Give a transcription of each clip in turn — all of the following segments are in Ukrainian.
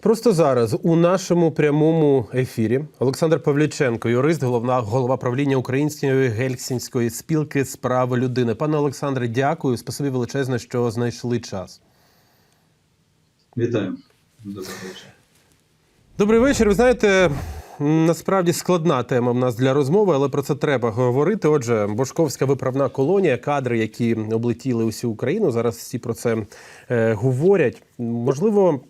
Просто зараз у нашому прямому ефірі Олександр Павліченко, юрист, головна голова правління Української гельсінської спілки з прав людини. Пане Олександре, дякую. Спасибі величезне, що знайшли час. Вітаю. Доброго вечора. Добрий вечір. Ви знаєте, насправді складна тема в нас для розмови, але про це треба говорити. Отже, Бошковська виправна колонія, кадри, які облетіли усю Україну. Зараз всі про це е, говорять. Можливо,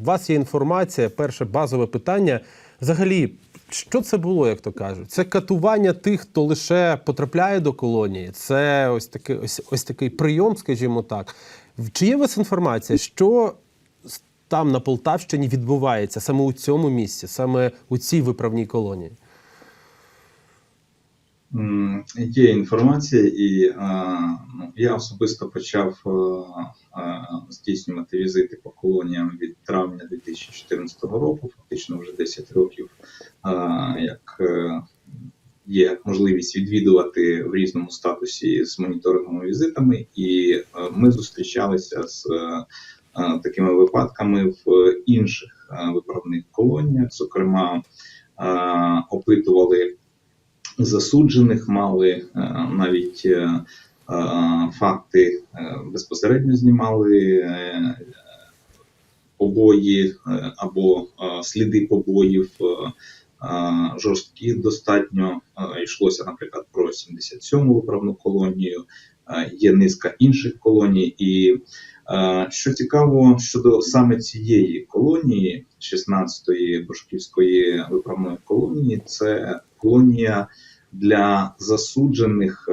у вас є інформація. Перше базове питання. Взагалі, що це було, як то кажуть? Це катування тих, хто лише потрапляє до колонії. Це ось такий ось, ось такий прийом, скажімо так. Чи є у вас інформація, що там на Полтавщині відбувається саме у цьому місці, саме у цій виправній колонії? Є інформація, і ну, я особисто почав здійснювати візити по колоніям від травня 2014 року, фактично вже 10 років, як е, є можливість відвідувати в різному статусі з моніторинговими візитами, і е, ми зустрічалися з е, такими випадками в інших виправних колоніях, зокрема, опитували засуджених, мали навіть факти е, безпосередньо знімали е, побої е, або е, сліди побоїв. е, е, Жорсткі достатньо Е, йшлося, наприклад, про 77-му виправну колонію. Е, Є низка інших колоній, і е, що цікаво щодо саме цієї колонії, 16-ї Башківської виправної колонії, це колонія для засуджених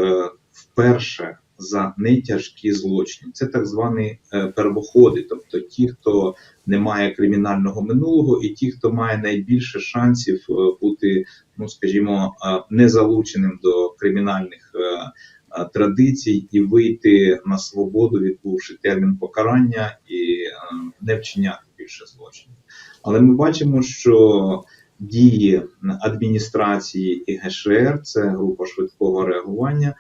е, вперше за нетяжкі злочини. Це так звані е, первоходи, тобто ті, хто не має кримінального минулого, і ті, хто має найбільше шансів е, бути, ну скажімо, е, незалученим до кримінальних. Традицій і вийти на свободу, відбувши термін покарання і не вчиняти більше злочинів. Але ми бачимо, що дії адміністрації і ГШР, це група швидкого реагування,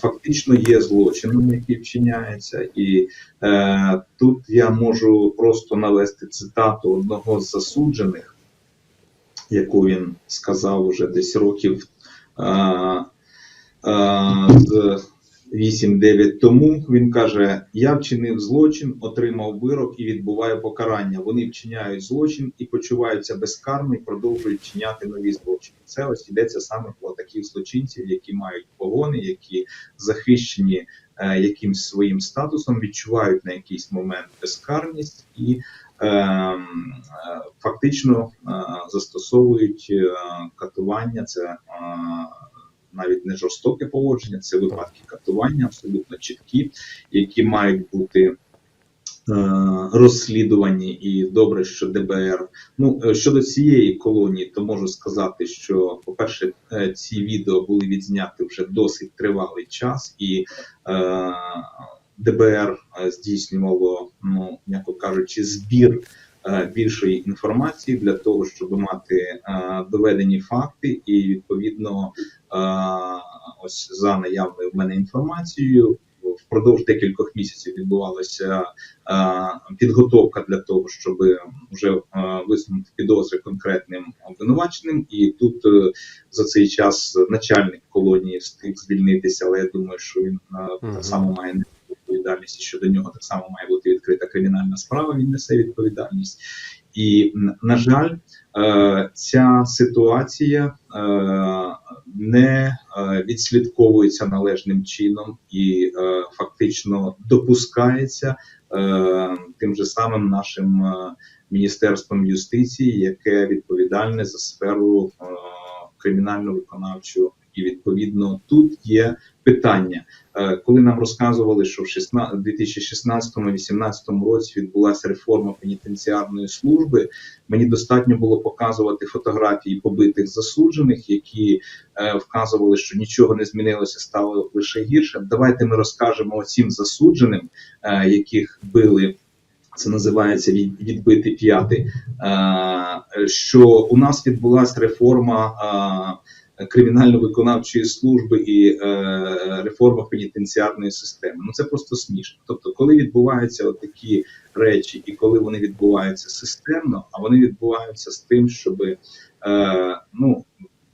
фактично є злочином, який вчиняється, і е, тут я можу просто навести цитату одного з засуджених, яку він сказав уже десь років е, е, з 8-9 тому. Він каже: Я вчинив злочин, отримав вирок і відбуваю покарання. Вони вчиняють злочин і почуваються безкарно і продовжують вчиняти нові злочини. Це ось йдеться саме про таких злочинців, які мають погони, які захищені е, якимсь своїм статусом, відчувають на якийсь момент безкарність і е, е, фактично е, застосовують е, катування. Це е, навіть не жорстоке поводження, це випадки катування, абсолютно чіткі, які мають бути е, розслідувані, і добре, що ДБР. Ну е, щодо цієї колонії, то можу сказати, що, по-перше, е, ці відео були відзняті вже досить тривалий час, і е, ДБР здійснювало, ну м'яко кажучи, збір. Е, Більшої інформації для того, щоб мати е, доведені факти, і відповідно е, ось за наявною в мене інформацією, впродовж декількох місяців відбувалася підготовка для того, щоб вже висунути підозри конкретним обвинуваченим. І тут за цей час начальник колонії встиг звільнитися, але я думаю, що він так само має відповідальність, і щодо нього так само має бути відкрита кримінальна справа. Він несе відповідальність. І на жаль, е, ця ситуація е, не е, відслідковується належним чином і фактично допускається тим же самим нашим міністерством юстиції, яке відповідальне за сферу кримінально-виконавчу. І відповідно тут є питання, Е, коли нам розказували, що в 2016-2018 році відбулася реформа пенітенціарної служби. Мені достатньо було показувати фотографії побитих засуджених, які е, вказували, що нічого не змінилося, стало лише гірше. Давайте ми розкажемо оцім засудженим, е, яких били. Це називається від, відбити п'яти. Що у нас відбулася реформа кримінально-виконавчої служби і е, реформа пенітенціарної системи. Ну це просто смішно. Тобто, коли відбуваються такі речі, і коли вони відбуваються системно, а вони відбуваються з тим, щоб е, ну.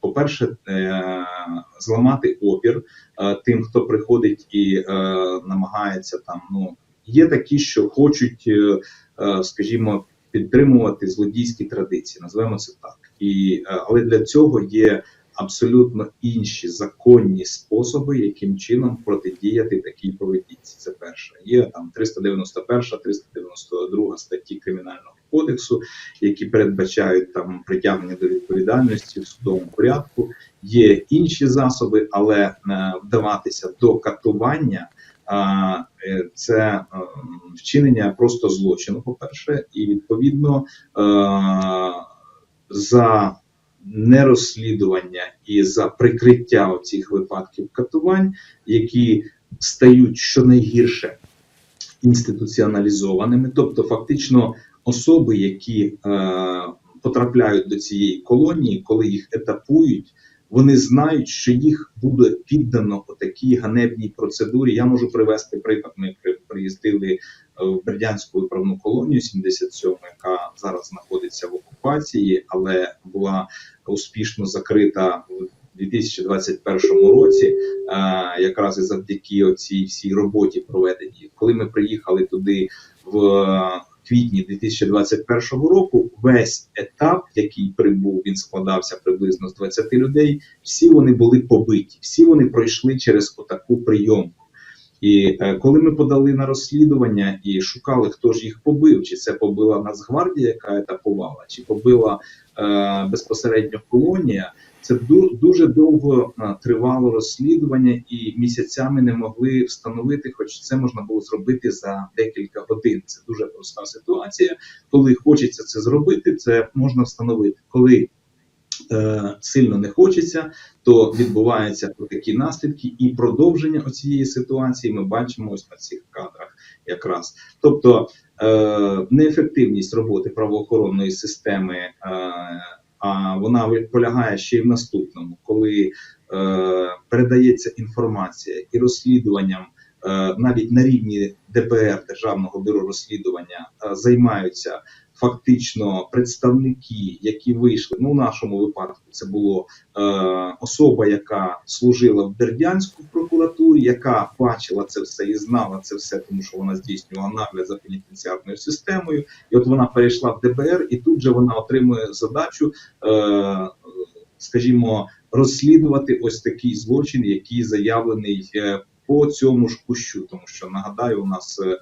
По-перше, е, зламати опір тим, хто приходить і намагається там. Ну є такі, що хочуть, скажімо, підтримувати злодійські традиції, назвемо це так. І, але для цього є абсолютно інші законні способи, яким чином протидіяти такій поведінці. Це перше. Є там 391, 392 статті кримінального кодексу, які передбачають там притягнення до відповідальності в судовому порядку. Є інші засоби, але е, вдаватися до катування. Е, це е, вчинення просто злочину, по-перше, і відповідно е, за нерозслідування і за прикриття цих випадків катувань, які стають щонайгірше інституціоналізованими, тобто фактично особи, які е, потрапляють до цієї колонії, коли їх етапують. Вони знають, що їх буде піддано у такій ганебній процедурі. Я можу привести приклад. Ми приїздили е, в Бердянську виправну колонію 77, яка зараз знаходиться в окупації, але була успішно закрита в 2021 році, е, якраз і завдяки цій всій роботі проведеній. Коли ми приїхали туди в квітні 2021 року, весь етап, який прибув, він складався приблизно з 20 людей. Всі вони були побиті, всі вони пройшли через отаку прийомку. І е, коли ми подали на розслідування і шукали, хто ж їх побив, чи це побила Нацгвардія, яка етапувала, чи побила е, безпосередньо колонія, це ду- дуже довго е, тривало розслідування, і місяцями не могли встановити, хоч це можна було зробити за декілька годин. Це дуже проста ситуація. Коли хочеться це зробити, це можна встановити. Коли сильно не хочеться, то відбуваються такі наслідки, і продовження цієї ситуації ми бачимо ось на цих кадрах, якраз тобто е, неефективність роботи правоохоронної системи. Е, а вона полягає ще й в наступному, коли е, передається інформація і розслідуванням е, навіть на рівні ДБР Державного бюро розслідування е, займаються фактично представники, які вийшли. Ну, в нашому випадку це було е, особа, яка служила в Бердянську прокуратурі, яка бачила це все і знала це все, тому що вона здійснювала нагляд за пенітенціарною системою. І от вона перейшла в ДБР, і тут же вона отримує задачу, е, скажімо, розслідувати ось такий злочин, який заявлений. По цьому ж кущу, тому що нагадаю, у нас е,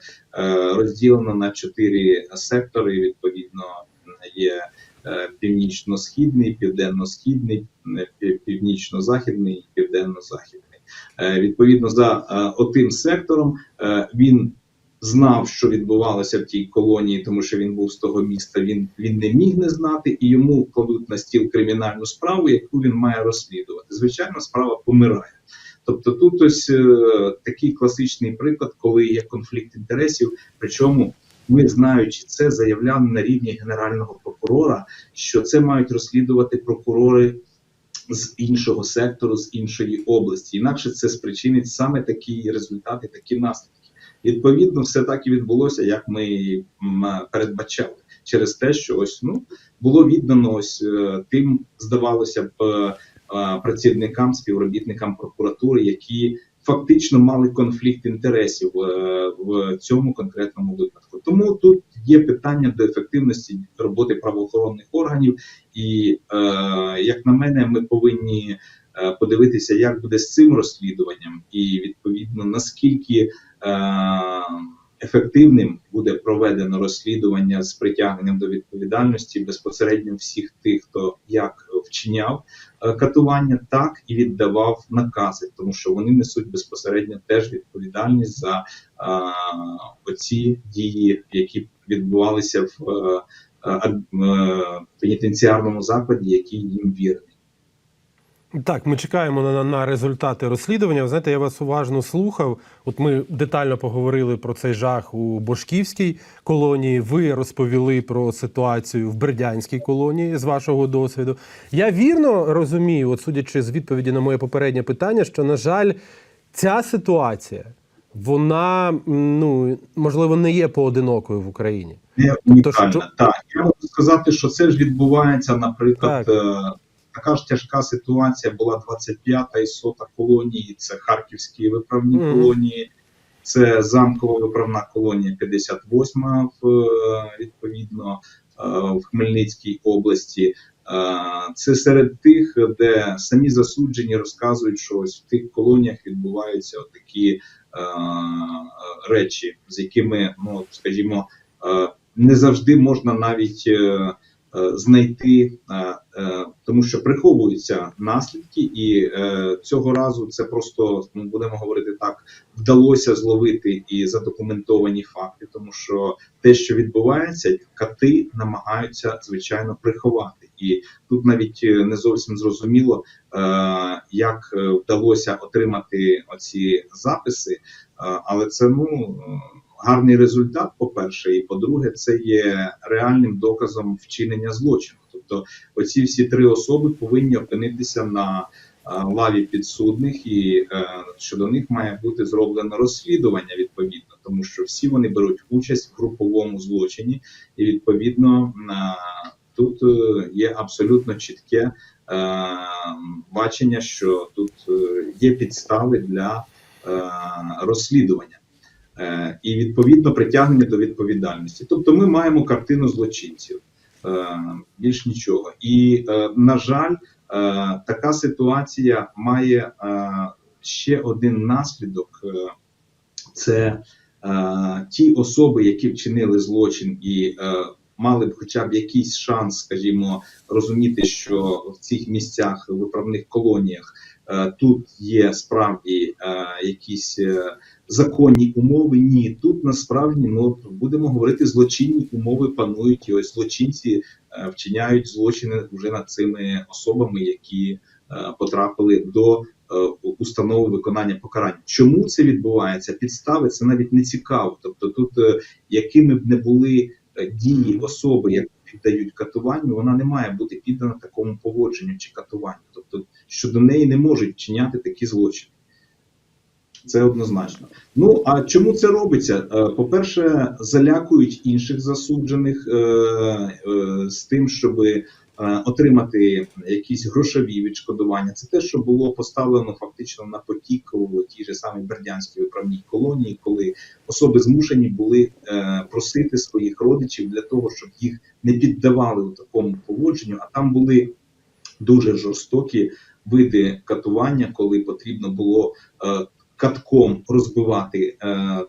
розділено на чотири сектори. Відповідно, є е, північно-східний, південно-східний, е, північно-західний і південно-західний. Відповідно, за отим сектором він знав, що відбувалося в тій колонії, тому що він був з того міста. Він, він не міг не знати, і йому кладуть на стіл кримінальну справу, яку він має розслідувати. Звичайно, справа помирає. Тобто, тут ось е, такий класичний приклад, коли є конфлікт інтересів, причому ми, знаючи це, заявляли на рівні генерального прокурора, що це мають розслідувати прокурори з іншого сектору, з іншої області. Інакше це спричинить саме такі результати, такі наслідки. Відповідно, все так і відбулося, як ми передбачали, через те, що ось ну було віддано ось е, тим, здавалося б, е, працівникам, співробітникам прокуратури, які фактично мали конфлікт інтересів е, в цьому конкретному випадку. Тому тут є питання до ефективності роботи правоохоронних органів, і е, як на мене, ми повинні е, подивитися, як буде з цим розслідуванням, і відповідно наскільки е, ефективним буде проведено розслідування з притягненням до відповідальності безпосередньо всіх тих, хто як вчиняв е, катування, так і віддавав накази, тому що вони несуть безпосередньо теж відповідальність за е, оці дії, які відбувалися в е, е, е, пенітенціарному закладі, який їм вірний. Так, ми чекаємо на, на результати розслідування. Ви знаєте, я вас уважно слухав. От ми детально поговорили про цей жах у Бошківській колонії. Ви розповіли про ситуацію в Бердянській колонії з вашого досвіду. Я вірно розумію, от судячи з відповіді на моє попереднє питання, що на жаль, ця ситуація вона ну можливо не є поодинокою в Україні. Не унікальна. що- Так, я можу сказати, що це ж відбувається, наприклад, Так. Така ж тяжка ситуація була 25-та і 100-та колонії, це Харківські виправні Мгм. колонії, це замкова виправна колонія 58 в е, відповідно е, в Хмельницькій області. Е, Це серед тих, де самі засуджені розказують, що ось в тих колоніях відбуваються такі е, речі, з якими, ну скажімо, е, не завжди можна навіть е, знайти, е, е, тому що приховуються наслідки, і е, цього разу це просто ну, будемо говорити так, вдалося зловити і задокументовані факти, тому що те, що відбувається, кати намагаються звичайно приховати, і тут навіть е, не зовсім зрозуміло, е, як е, вдалося отримати оці записи, е, але це ну. Гарний результат, по-перше, і по-друге, це є реальним доказом вчинення злочину. Тобто, оці всі три особи повинні опинитися на е, лаві підсудних, і е, щодо них має бути зроблено розслідування відповідно, тому що всі вони беруть участь в груповому злочині, і відповідно е, тут є абсолютно чітке бачення, що тут є підстави для розслідування. Е, і відповідно притягнення до відповідальності. Тобто, ми маємо картину злочинців, е, більш нічого. І е, на жаль, така ситуація має ще один наслідок: це ті особи, які вчинили злочин і мали б хоча б якийсь шанс, скажімо, розуміти, що в цих місцях виправних колоніях тут є справді е, якісь. е, законні умови. Ні, тут насправді ну будемо говорити, злочинні умови панують, і ось злочинці е, вчиняють злочини вже над цими особами, які е, потрапили до е, установи виконання покарання. Чому це відбувається? Підстави це навіть не цікаво. Тобто, тут е, якими б не були е, дії особи, які піддають катуванню, вона не має бути піддана такому поводженню чи катуванню. Тобто щодо неї не можуть вчиняти такі злочини. Це однозначно. Ну а чому це робиться? Е, По-перше, залякують інших засуджених е, е, з тим, щоб отримати якісь грошові відшкодування. Це те, що було поставлено фактично на потік у тій же самій Бердянській виправній колонії, коли особи змушені були е, просити своїх родичів для того, щоб їх не піддавали у такому поводженню, а там були дуже жорстокі види катування, коли потрібно було. Е, катком розбивати е,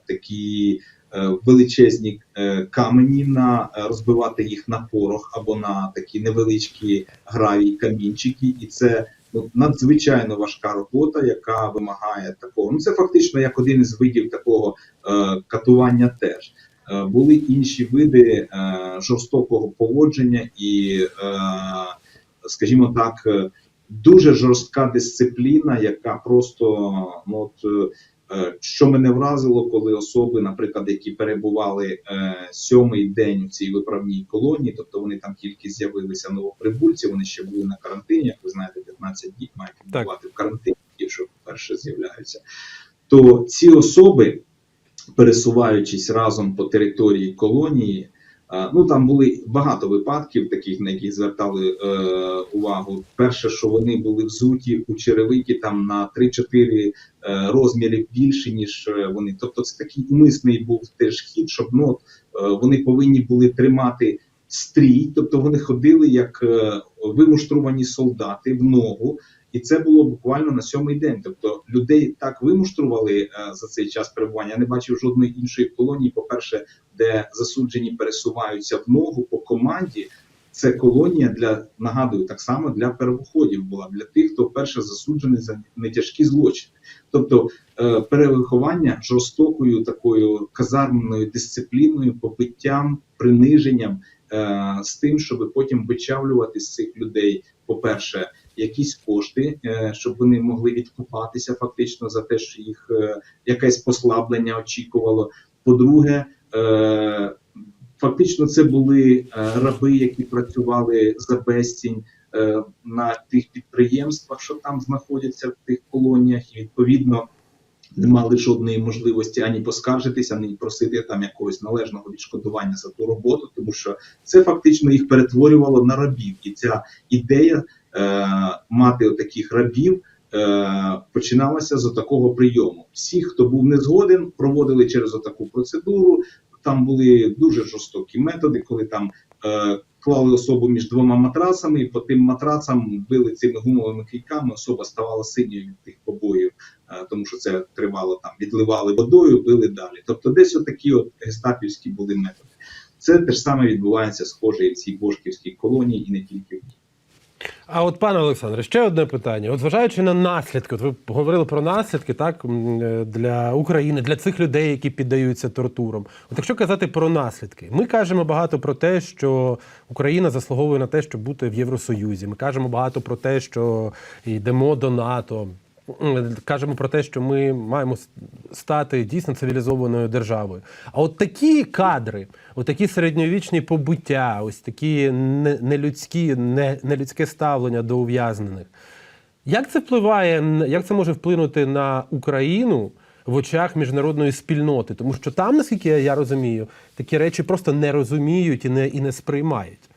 такі е, величезні е, камені, на е, розбивати їх на порох або на такі невеличкі гравій камінчики, і це ну, надзвичайно важка робота, яка вимагає такого. Ну це фактично як один із видів такого е, катування. Теж е, були інші види е, жорстокого поводження і, е, скажімо так. е, дуже жорстка дисципліна, яка просто ну от е, що мене вразило, коли особи, наприклад, які перебували е, сьомий день у цій виправній колонії, тобто вони там тільки з'явилися новоприбульці, вони ще були на карантині. Як ви знаєте, 15 днів мають бувати в карантині, ті, що вперше з'являються. То ці особи, пересуваючись разом по території колонії. Ну там були багато випадків, таких на які звертали е, увагу. Перше, що вони були взуті у черевики там на 3-4 е, розміри більше ніж е, вони. Тобто, це такий умисний був теж хід, щоб ну е, вони повинні були тримати стрій, тобто вони ходили як е, вимуштрувані солдати в ногу. І це було буквально на сьомий день. Тобто людей так вимуштрували е, за цей час перебування. Я не бачив жодної іншої колонії. По перше, де засуджені пересуваються в ногу по команді. Це колонія для нагадую так само для первоходів була для тих, хто вперше засуджений за нетяжкі злочини. Тобто е, перевиховання жорстокою такою казармною дисципліною, побиттям, приниженням е, з тим, щоб потім вичавлювати з цих людей, по-перше, якісь кошти, е, щоб вони могли відкупатися фактично за те, що їх е, якесь послаблення очікувало. По-друге, е, фактично це були раби, які працювали за безцінь на тих підприємствах, що там знаходяться в тих колоніях, і відповідно не мали жодної можливості ані поскаржитися, ані просити там якогось належного відшкодування за ту роботу, тому що це фактично їх перетворювало на рабів, і ця ідея е, мати таких рабів. е, Починалася з такого прийому. Всі, хто був не згоден, проводили через отаку процедуру. Там були дуже жорстокі методи, коли там е, клали особу між двома матрасами, і по тим матрацам били цими гумовими кийками. Особа ставала синьою від тих побоїв, е, тому що це тривало там, відливали водою, били далі. Тобто, десь отакі от гестапівські були методи. Це те ж саме відбувається схоже і в цій бошківській колонії, і не тільки в ній. А от, пане Олександре, ще одне питання. От зважаючи на наслідки, от ви говорили про наслідки так е, для України, для цих людей, які піддаються тортурам. От якщо казати про наслідки, ми кажемо багато про те, що Україна заслуговує на те, щоб бути в Євросоюзі. Ми кажемо багато про те, що йдемо до НАТО. Кажемо про те, що ми маємо стати дійсно цивілізованою державою. А от такі кадри, от такі середньовічні побуття, ось такі нелюдські, нелюдське ставлення до ув'язнених. Як це впливає, як це може вплинути на Україну в очах міжнародної спільноти? Тому що там, наскільки я розумію, такі речі просто не розуміють і не, і не сприймають.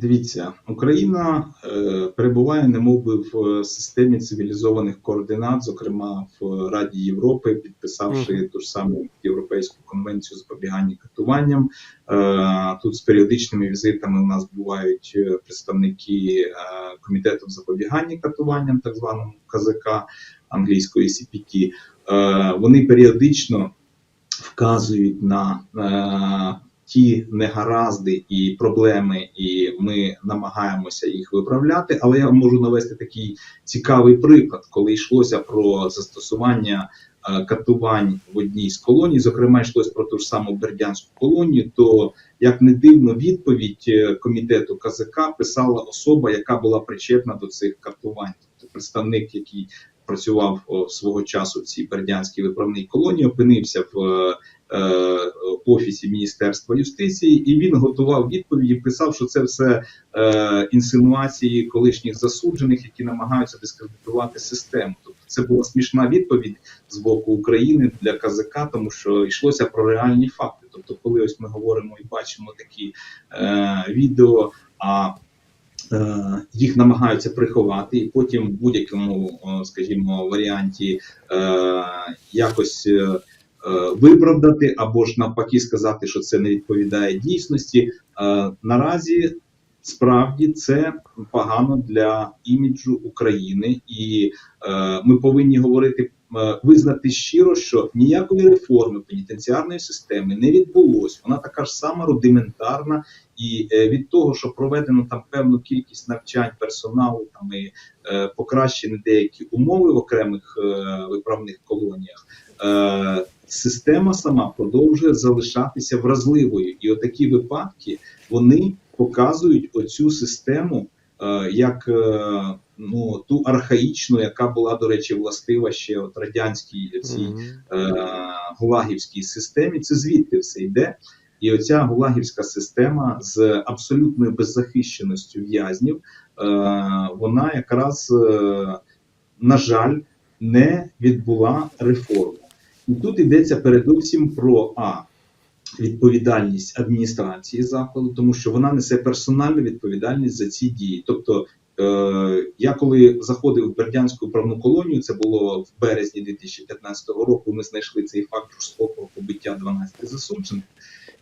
Дивіться, Україна е, перебуває немовби в е, системі цивілізованих координат, зокрема в Раді Європи, підписавши Мгм. ту ж саму Європейську конвенцію запобігання катуванням. Е, тут з періодичними візитами у нас бувають е, представники е, комітету запобігання катуванням, так званому КЗК англійської CPT. Е, вони періодично вказують на е, ті негаразди і проблеми, і ми намагаємося їх виправляти. Але я можу навести такий цікавий приклад, коли йшлося про застосування е, катувань в одній з колоній, зокрема йшлося про ту ж саму Бердянську колонію, то як не дивно, відповідь е, комітету КЗК писала особа, яка була причетна до цих катувань, тобто представник, який працював о, свого часу в цій бердянській виправній колонії, опинився в е, е, офісі Міністерства юстиції, і він готував відповіді, писав, що це все е, інсинуації колишніх засуджених, які намагаються дискредитувати систему. Тобто це була смішна відповідь з боку України для КЗК, тому що йшлося про реальні факти. Тобто, коли ось ми говоримо і бачимо такі е, відео, а е, їх намагаються приховати, і потім в будь-якому, скажімо, варіанті е, якось. Е, Виправдати або ж навпаки сказати, що це не відповідає дійсності. Е, Наразі справді це погано для іміджу України, і е, ми повинні говорити, визнати щиро, що ніякої реформи пенітенціарної системи не відбулось. Вона така ж сама рудиментарна, і від того, що проведено там певну кількість навчань персоналу, там і покращені деякі умови в окремих виправних колоніях. Е, Система сама продовжує залишатися вразливою, і отакі випадки вони показують оцю систему е, як е, ну ту архаїчну, яка була до речі властива ще от радянській цій е, гулагівській системі. Це звідти все йде. І оця гулагівська система з абсолютною беззахищеністю в'язнів, е, вона якраз, е, на жаль, не відбула реформу. І тут йдеться передусім про а відповідальність адміністрації закладу, тому що вона несе персональну відповідальність за ці дії. Тобто, е, я коли заходив в Бердянську правну колонію, це було в березні 2015 року. Ми знайшли цей факт жорстокого побиття 12 засуджених.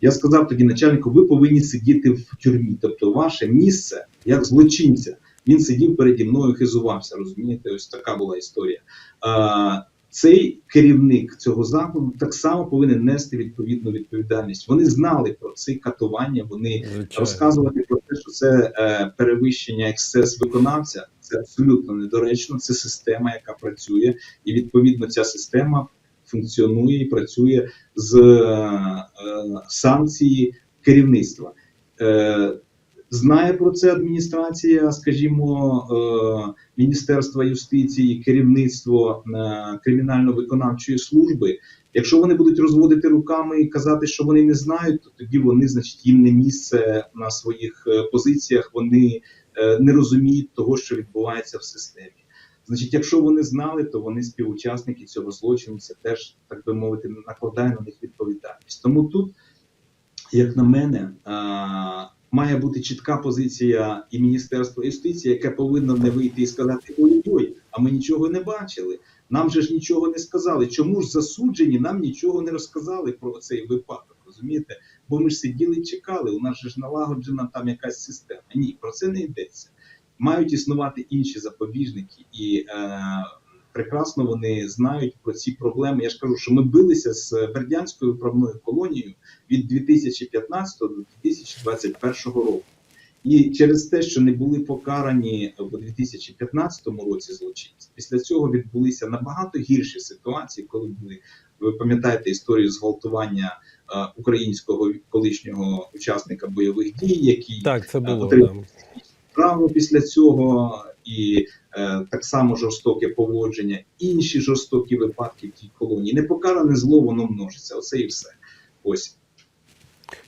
Я сказав тоді начальнику, ви повинні сидіти в тюрмі. Тобто, ваше місце як злочинця. Він сидів переді мною, хизувався. Розумієте, ось така була історія. А, цей керівник цього закладу так само повинен нести відповідну відповідальність. Вони знали про ці катування. Вони Звичайно. розказувати про те, що це е, перевищення ексцес виконавця. Це абсолютно недоречно. Це система, яка працює, і відповідно ця система функціонує і працює з е, е, санкції керівництва. Е, Знає про це адміністрація, скажімо, е, Міністерства юстиції, керівництво е, кримінально-виконавчої служби. Якщо вони будуть розводити руками і казати, що вони не знають, то тоді вони, значить, їм не місце на своїх е, позиціях. Вони не розуміють того, що відбувається в системі. Значить, якщо вони знали, то вони співучасники цього злочину. Це теж так би мовити, накладає на них відповідальність. Тому тут, як на мене, має бути чітка позиція і Міністерства юстиції, яке повинно не вийти і сказати: ой-ой, а ми нічого не бачили. Нам же ж нічого не сказали. Чому ж засуджені нам нічого не розказали про цей випадок? Розумієте? Бо ми ж сиділи і чекали. У нас же ж налагоджена там якась система. Ні, про це не йдеться. Мають існувати інші запобіжники, і е, прекрасно вони знають про ці проблеми. Я ж кажу, що ми билися з Бердянською виправною колонією від 2015 до 2021 року. І через те, що не були покарані у 2015 році злочинці, після цього відбулися набагато гірші ситуації, коли були ви пам'ятаєте історію зґвалтування е, українського колишнього учасника бойових дій, який Так, це було. отримав Да. право після цього, і е, так само жорстоке поводження, інші жорстокі випадки в тій колонії. Непокаране зло, воно множиться. Оце і все. Ось.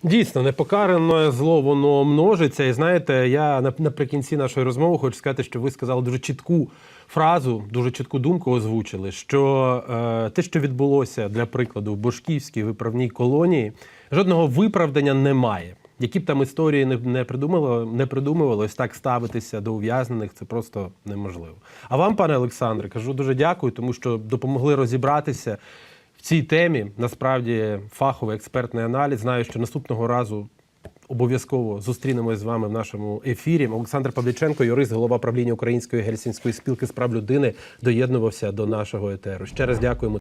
Дійсно, непокаране зло воно множиться. І знаєте, я наприкінці нашої розмови хочу сказати, що ви сказали дуже чітку фразу, дуже чітку думку озвучили, що е, те, що відбулося для прикладу в Бошківській виправній колонії, жодного виправдання немає. Які б там історії не, не придумали, не придумувалось, так ставитися до ув'язнених це просто неможливо. А вам, пане Олександре, кажу дуже дякую, тому що допомогли розібратися в цій темі. Насправді фаховий експертний аналіз. Знаю, що наступного разу обов'язково зустрінемось з вами в нашому ефірі. Олександр Павліченко, юрист, голова правління Української гельсінської спілки з прав людини, доєднувався до нашого етеру. Ще раз дякуємо.